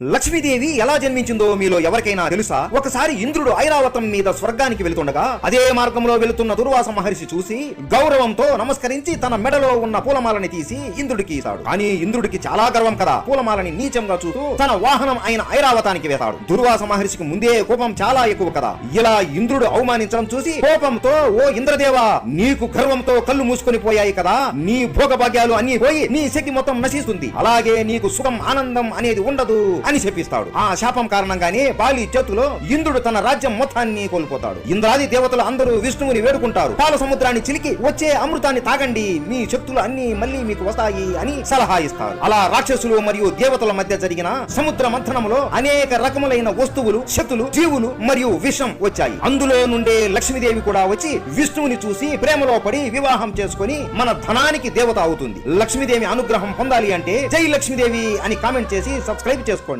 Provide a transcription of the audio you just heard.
లక్ష్మీదేవి ఎలా జన్మించిందో మీలో ఎవరికైనా తెలుసా? ఒకసారి ఇంద్రుడు ఐరావతం మీద స్వర్గానికి వెళుతుండగా అదే మార్గంలో వెళుతున్న దుర్వాస మహర్షి చూసి గౌరవంతో నమస్కరించి తన మెడలో ఉన్న పూలమాలని తీసి ఇంద్రుడికి ఇస్తాడు. కానీ ఇంద్రుడికి చాలా గర్వం కదా. పూలమాలని నీచంగా చూస్తూ తన వాహనం అయిన ఐరావతానికి వేస్తాడు. దుర్వాస మహర్షికి ముందే కోపం చాలా ఎక్కువ కదా. ఇలా ఇంద్రుడు అవమానించడం చూసి కోపంతో ఓ ఇంద్రదేవా నీకు గర్వంతో కళ్ళు మూసుకొని పోయాయి కదా. నీ భోగభాగ్యాలు అన్ని పోయి నీ శక్తి మొత్తం నశిస్తుంది. అలాగే నీకు సుఖం ఆనందం అనేది ఉండదు అని చెప్పిస్తాడు. ఆ శాపం కారణంగానే బాలి చేతిలో ఇంద్రుడు తన రాజ్యం మొత్తాన్ని కోల్పోతాడు. ఇంద్రాది దేవతలు అందరూ విష్ణువుని వేడుకుంటారు. పాల సముద్రాన్ని చిలికి వచ్చే అమృతాన్ని తాగండి. మీ శక్తులు అన్ని మళ్ళీ మీకు వస్తాయి అని సలహా ఇస్తారు. అలా రాక్షసులు మరియు దేవతల మధ్య జరిగిన సముద్ర మంథనంలో అనేక రకములైన వస్తువులు శక్తులు జీవులు మరియు విషం వచ్చాయి. అందులో నుండే లక్ష్మీదేవి కూడా వచ్చి విష్ణువుని చూసి ప్రేమలో పడి వివాహం చేసుకొని మన ధనానికి దేవత అవుతుంది. లక్ష్మీదేవి అనుగ్రహం పొందాలి అంటే జై లక్ష్మీదేవి అని కామెంట్ చేసి సబ్స్క్రైబ్ చేసుకోండి.